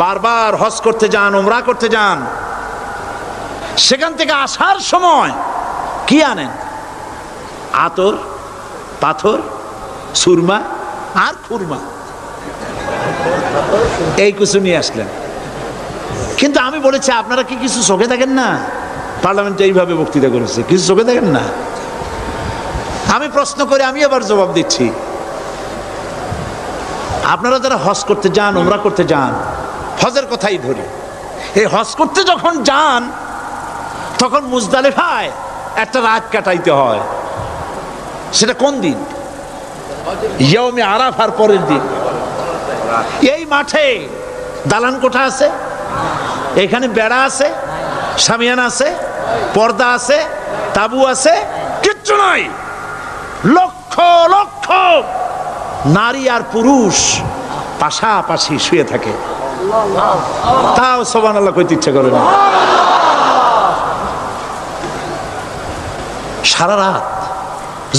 বারবার হজ করতে যান ওমরা করতে যান। সেখান থেকে আসার সময় কি আনেন? আতর, পাথর, সুরমা আর খুরমা। এই কিছু নিয়ে আসলেন। কিন্তু আমি বলেছি, আপনারা কি কিছু চোখে দেখেন না? পার্লামেন্টে এইভাবে বক্তৃতা করেছে, কিছু চোখে দেখেন না? আমি প্রশ্ন করে, আমি আবার জবাব দিচ্ছি। আপনারা যারা হজ করতে যান ওমরা করতে যান হজের কথাই ধরি। এই হজ করতে যখন যান, তখন মুজদালেফায় একটা রাত কাটাইতে হয়। সেটা কোন দিন? ইয়মে আরাফার পরের দিন। এই মাঠে দালান কোঠা আছে, এখানে বেড়া আছে, সামিয়ান আছে, পর্দা আছে, তাবু আছে, কিচ্ছু নাই। লক্ষ লক্ষ নারী আর পুরুষ পাশাপাশি শুয়ে থাকে। তাও সোবান আল্লাহ কইতে ইচ্ছে করে না। সারা রাত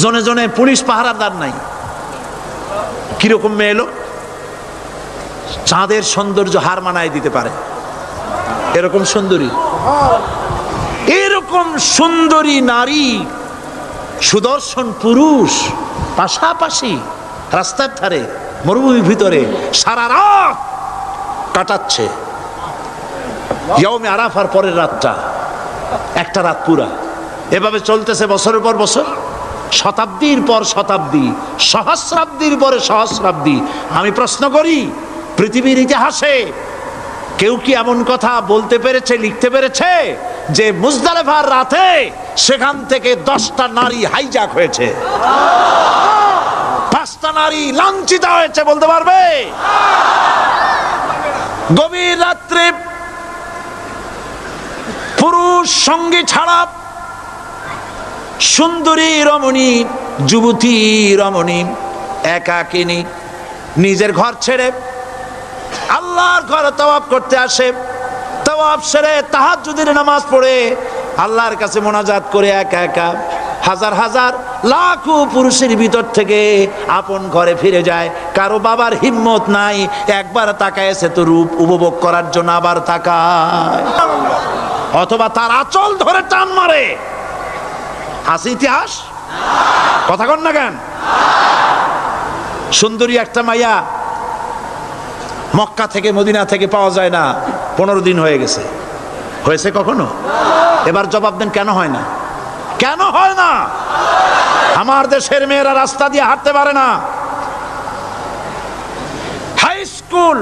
জনে জনে পুলিশ পাহারাদার নাই। কীরকম মেয়ে এলো? চাঁদের সৌন্দর্য হার মানায় দিতে পারে। এরকম সুন্দরী। এরকম সুন্দরী নারী, সুদর্শন পুরুষ, পাশাপাশি রাস্তার ধারে, মরুভূমির ভিতরে সারা রাত কাটাচ্ছে। আরাফার পরের রাতটা। একটা রাত পুরা। এভাবে চলতেছে বছরের পর বছর। শতাব্দীর পর শতাব্দী, সহস্রাব্দীর পরে সহস্রাব্দী। আমি প্রশ্ন করি, পৃথিবীর ইতিহাসে কেউ কি এমন কথা বলতে পেরেছে, লিখতে পেরেছে, যে মুজদালেফার রাতে সেখান থেকে দশটা নারী হাইজাক হয়েছে? পাঁচটা নারী লাঞ্ছিত হয়েছে, বলতে পারবে? গভীর রাত্রে পুরুষ সঙ্গী ছাড়া সুন্দরী রমণী, যুবতী রমণী একাকিনী নিজের ঘর ছেড়ে আল্লাহর ঘরে তওয়াব করতে আসে। তওয়াব সেরে যদি নামাজ পড়ে, আল্লাহর কাছে মোনাজাত করে একা একা হাজার হাজার লাখো পুরুষের ভিতর থেকে আপন ঘরে ফিরে যায়। কারও বাবার হিম্মত নাই, একবার তাকায় সে তো রূপ উপভোগ করার জন্য আবার তাকায়। অথবা তার আচল ধরে টান মারে। আছে ইতিহাস? কথা কন না কেন? সুন্দরী একটা মাইয়া মক্কা থেকে মদিনা থেকে পাওয়া যায় না, পনেরো দিন হয়ে গেছে। হয়েছে কখনো? এবার জবাব দেন, কেন হয় না? কেন হয় না? আমার দেশের মেয়েরা রাস্তা দিয়ে হাঁটতে পারে না। হাই স্কুল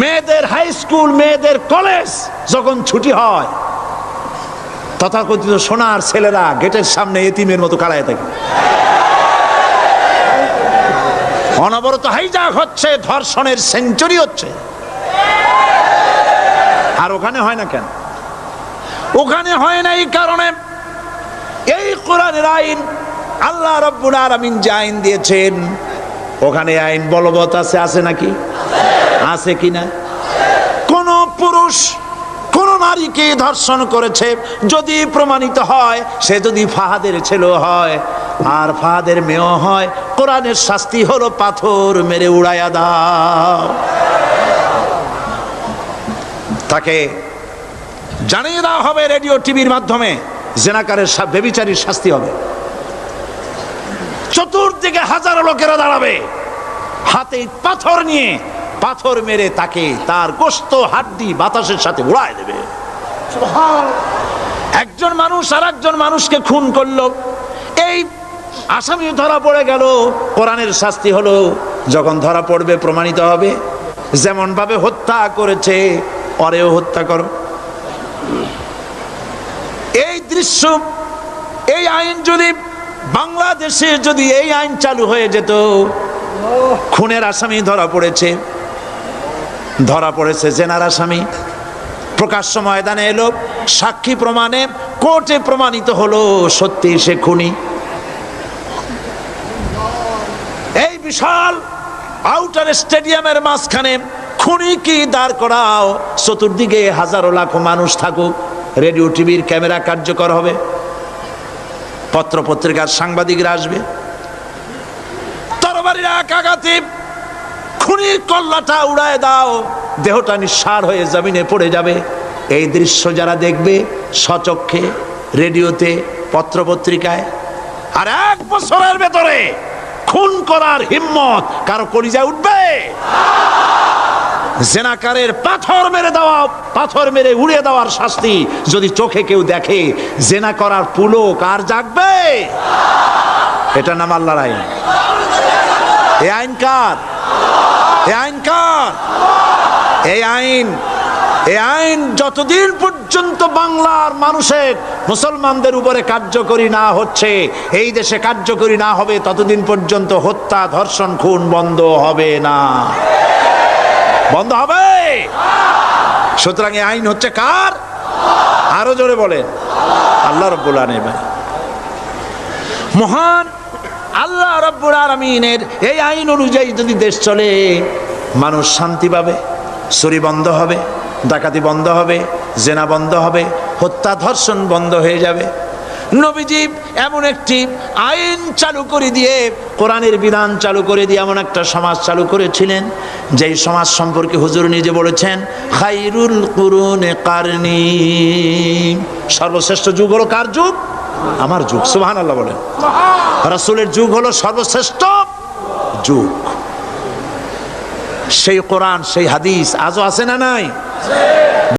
মেয়েদের হাই স্কুল মেয়েদের কলেজ যখন ছুটি হয়, তথাকথিত সোনার ছেলেরা গেটের সামনে এতিমের মতো কালায় থাকে। অনবরত হাইজাক হচ্ছে, ধর্ষণের সেঞ্চুরি হচ্ছে। আর ওখানে হয় না কেন? ওখানে হয় না এই কারণে এই কোরআনের আইন আল্লাহ রব্বুল আলামিন যে আইন দিয়েছেন, ওখানে আইন বলবৎ আছে আছে নাকি? আছে কিনা? কোন পুরুষ কোন নারীকে ধর্ষণ করেছে, যদি প্রমাণিত হয়, সে যদি ফাহাদের ছেলে হয়, আর ফাহাদের মেয়েও হয়, কোরআনের শাস্তি হলো পাথর মেরে উড়াইয়া দাও। তাকে জানিয়ে দেওয়া হবে রেডিও টিভির মাধ্যমে। জেনাকারের বেবিচারীর শাস্তি হবে। চতুর্দিকে হাজারো লোকেরা দাঁড়াবে। হাতে পাথর নিয়ে পাথর মেরে তাকে তার গোস্ত, হাড্ডি, বাতাসের সাথে উড়ায় দেবে। একজন মানুষ আর একজন মানুষকে খুন করল। এই আসামি ধরা পড়ে গেল। কোরআনের শাস্তি হলো যখন ধরা পড়বে, প্রমাণিত হবে। যেমন ভাবে হত্যা করেছে পরেও হত্যা করো। দৃশ্য, এই আইন যদি বাংলাদেশে যদি এই আইন চালু হয়ে যেত, খুনের আসামি ধরা পড়েছে ধরা পড়েছে জেনার আসামি। প্রকাশ্য ময়দানে এলো, সাক্ষী প্রমাণে, কোর্টে প্রমাণিত হলো সত্যি সে খুনি। এই বিশাল আউটার স্টেডিয়ামের মাঝখানে খুনি কি দাঁড় করাও, চতুর্দিকে হাজারো লাখো মানুষ থাকুক। রেডিও টিভির ক্যামেরা কার্যকর হবে। পত্র পত্রিকার সাংবাদিকরা আসবে। তরবারির এক আঘাতে এক্ষুনি কল্লাটা উড়ায় দাও। দেহটা নিঃসার হয়ে জমিনে পড়ে যাবে। এই দৃশ্য যারা দেখবে সচক্ষে রেডিওতে, পত্রপত্রিকায়, আর এক বছরের ভেতরে খুন করার হিম্মত কারও কলিজায় উঠবে? জেনাকারের পাথর মেরে দেওয়া, পাথর মেরে উড়িয়ে দেওয়ার শাস্তি যদি চোখে কেউ দেখে, জেনা করার পুলো কার জাগবে? এটা নাম আল্লাহর আইন। এ আইন কার? এ আইন কার? এই আইন এই আইন যতদিন পর্যন্ত বাংলার মানুষের, মুসলমানদের উপরে কার্যকরী না হচ্ছে, এই দেশে কার্যকরী না হবে, ততদিন পর্যন্ত হত্যা, ধর্ষণ, খুন বন্ধ হবে না। বন্ধ হবে। সুতরাং এই আইন হচ্ছে কার? আরও জোরে বলেন। আল্লাহ রব্বুল আলমিন। মহান আল্লাহ রব্বুল আলমিনের এই আইন অনুযায়ী যদি দেশ চলে, মানুষ শান্তি পাবে, চুরি বন্ধ হবে, ডাকাতি বন্ধ হবে, জেনা বন্ধ হবে, হত্যা ধর্ষণ বন্ধ হয়ে যাবে। নবীজি এমন একটি আইন চালু করে দিয়ে, কোরআনের বিধান চালু করে দিয়ে এমন একটা সমাজ চালু করেছিলেন, যেই সমাজ সম্পর্কে হুজুর নিজে বলেছেন, খাইরুল কুরুনে কারনি। সর্বশ্রেষ্ঠ যুগ হলো কার যুগ? আমার যুগ সুবহান আল্লাহ বলেন। রাসূলের যুগ হলো সর্বশ্রেষ্ঠ যুগ। সেই কোরআন, সেই হাদিস আজও আছে না নাই?